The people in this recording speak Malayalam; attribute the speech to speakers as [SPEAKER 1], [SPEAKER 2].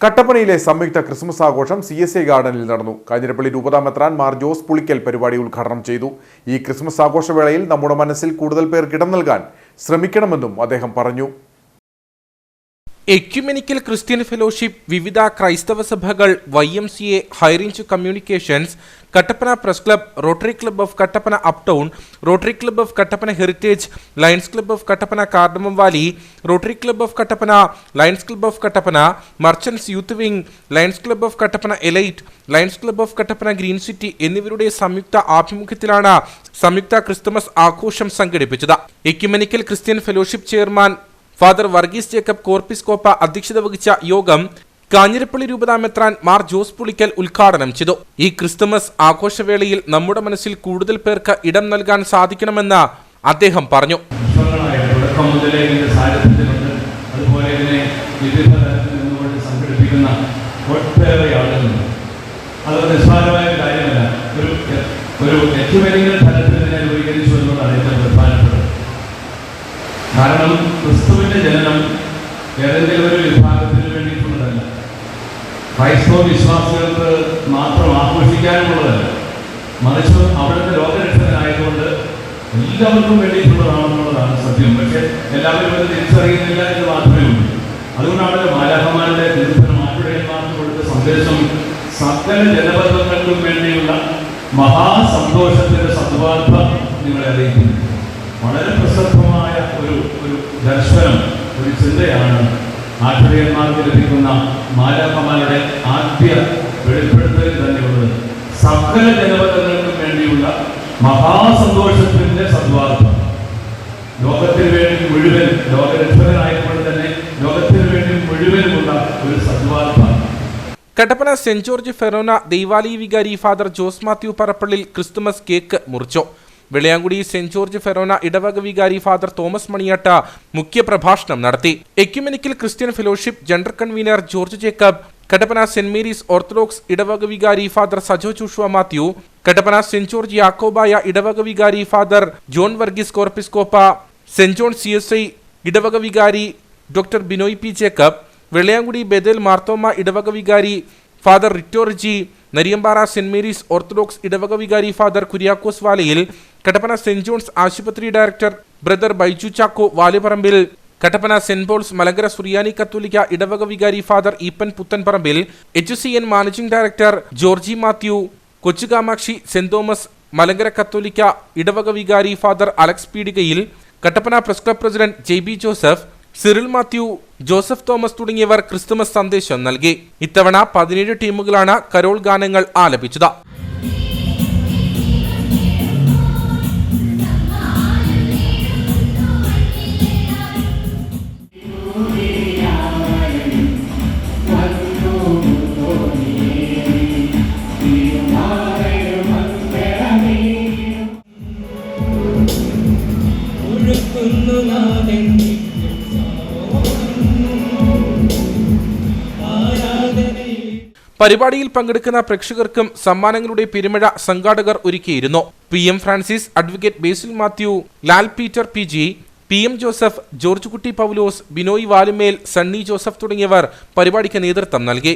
[SPEAKER 1] കട്ടപ്പനയിലെ സംയുക്ത ക്രിസ്മസ് ആഘോഷം സി എസ് ഐ ഗാർഡനിൽ നടന്നു. കാഞ്ഞിരപ്പള്ളി രൂപതാമെത്രാൻ മാർ ജോസ് പുളിക്കൽ പരിപാടി ഉദ്ഘാടനം ചെയ്തു. ഈ ക്രിസ്മസ് ആഘോഷവേളയിൽ നമ്മുടെ മനസ്സിൽ കൂടുതൽ പേർ ഇടം നൽകാൻ ശ്രമിക്കണമെന്നും അദ്ദേഹം പറഞ്ഞു.
[SPEAKER 2] എക്യുമെനിക്കൽ ക്രിസ്ത്യൻ ഫെലോഷിപ്പ് വിവിധ ക്രൈസ്തവ സഭകൾ Y M C A high range communications Kattappana press club rotary club of Kattappana up town rotary club of Kattappana heritage lions club of Kattappana cardamom valley rotary club of Kattappana lions club of Kattappana merchants youth wing lions club of Kattappana elite lions club of Kattappana green city എന്നിവരുടെ സംയുക്ത ആഭിമുഖ്യത്തിലാണ് സംയുക്ത ക്രിസ്തുമസ് ആഘോഷം സംഘടിപ്പിച്ചത്. Ecumenical Christian fellowship chairman father Varghese Jacob Corepiscopa അധ്യക്ഷത വഹിച്ച യോഗം കാഞ്ഞിരപ്പള്ളി രൂപതാമെത്രാൻ മാർ ജോസ് പുളിക്കൽ ഉദ്ഘാടനം ചെയ്തു. ഈ ക്രിസ്തുമസ് ആഘോഷവേളയിൽ നമ്മുടെ മനസ്സിൽ കൂടുതൽ പേർക്ക് ഇടം നൽകാൻ സാധിക്കണമെന്ന് അദ്ദേഹം പറഞ്ഞു.
[SPEAKER 3] കാരണം ക്രിസ്തുവിന്റെ ജനനം ഏതെങ്കിലും ഒരു വേണ്ടിയിട്ടുള്ളതല്ല ക്രൈസ്തവ വിശ്വാസികൾക്ക് മാത്രം ആഘോഷിക്കാനുള്ളതല്ല. മറിച്ച് അവിടുത്തെ ലോകരക്ഷകനായതുകൊണ്ട് എല്ലാവർക്കും വേണ്ടിയിട്ടുള്ളതാണെന്നുള്ളതാണ് സത്യം. പക്ഷെ എല്ലാവരും അത് തിരിച്ചറിയുന്നില്ല എന്ന് മാത്രമേ ഉള്ളൂ. അതുകൊണ്ടാണ് മാലാഹമാരുടെ തീർത്ഥനം ആറ്റുടയന്മാർക്ക് കൊടുത്ത സന്ദേശം സകല ജനപദങ്ങൾക്കും വേണ്ടിയുള്ള മഹാസന്തോഷത്തിന്റെ സദ്വാർത്ത നിങ്ങളെ അറിയിക്കുന്നു. വളരെ പ്രസക്തമായ ഒരു ഒരു ദർശനം ഒരു ചിന്തയാണ് ആറ്റുടയന്മാർക്ക് ലഭിക്കുന്ന മാലാഹമാരുടെ ആദ്യ വെളിപ്പെടുത്തലിൽ തന്നെയുള്ളത് സകല ജനപദങ്ങൾക്കും വേണ്ടിയുള്ള മഹാസന്തോഷത്തിന്റെ സദ്വാർത്ഥം ലോകത്തിന് വേണ്ടി മുഴുവൻ ലോകരക്ഷകനായപ്പോൾ തന്നെ ലോകത്തിന് വേണ്ടി മുഴുവനുമുള്ള ഒരു സദ്വാർത്ഥം
[SPEAKER 2] കട്ടപ്പന സെന്റ് ജോർജ് ഫെറോന ദൈവാലി വികാരി father Jose Mathew Parappallil Christmas cake മുറിച്ചു? വെളിയാങ്കുടി സെന്റ് ജോർജ് ഫെറോന ഇടവക വികാരി ഫാദർ തോമസ് മണിയാട്ട മുഖ്യപ്രഭാഷണം നടത്തി. Ecumenical Christian fellowship general convener George Jacob Kattappana saint Mary's orthodox ഇടവക വികാരി ഫാദർ സജോ ചുഷുവ Mathew Kattappana saint George Yakobaya ഇടവക വികാരി father John Varghese Corepiscopa saint John C S I ഇടവക വികാരി doctor Binoy P Jacob Vellayankudi Bethel Marthoma ഇടവക വികാരി ഫാദർ റിറ്റോർജി നരിയമ്പാറ സെന്റ് മേരീസ് ഓർത്തഡോക്സ് ഇടവക വികാരി father Kuriakose Valayil Kattappana saint John's ആശുപത്രി director brother Baiju Chacko Valiparambil. Kattappana saint Paul's Malankara സുറിയാനി കത്തോലിക്ക ഇടവക വികാരി father Eapen Puthenparambil. H C N managing director Georgy Mathew. Kochukamakshi saint Thomas Malankara കത്തോലിക്ക ഇടവക വികാരി father Alex Peedikayil Kattappana press club president J B Joseph Cyril Mathew Joseph Thomas തുടങ്ങിയവർ ക്രിസ്തുമസ് സന്ദേശം നൽകി. ഇത്തവണ പതിനേഴ് ടീമുകളാണ് കരോൾ ഗാനങ്ങൾ ആലപിച്ചത്. പരിപാടിയിൽ പങ്കെടുക്കുന്ന പ്രേക്ഷകർക്കും സമ്മാനങ്ങളുടെ പെരുമഴ സംഘാടകർ ഒരുക്കിയിരുന്നു. P M Francis advocate Basil Mathew Lal Peter P G P M Joseph George Kutty Paulose Binoy Valumel Sunny Joseph തുടങ്ങിയവർ പരിപാടിക്ക് നേതൃത്വം നൽകി.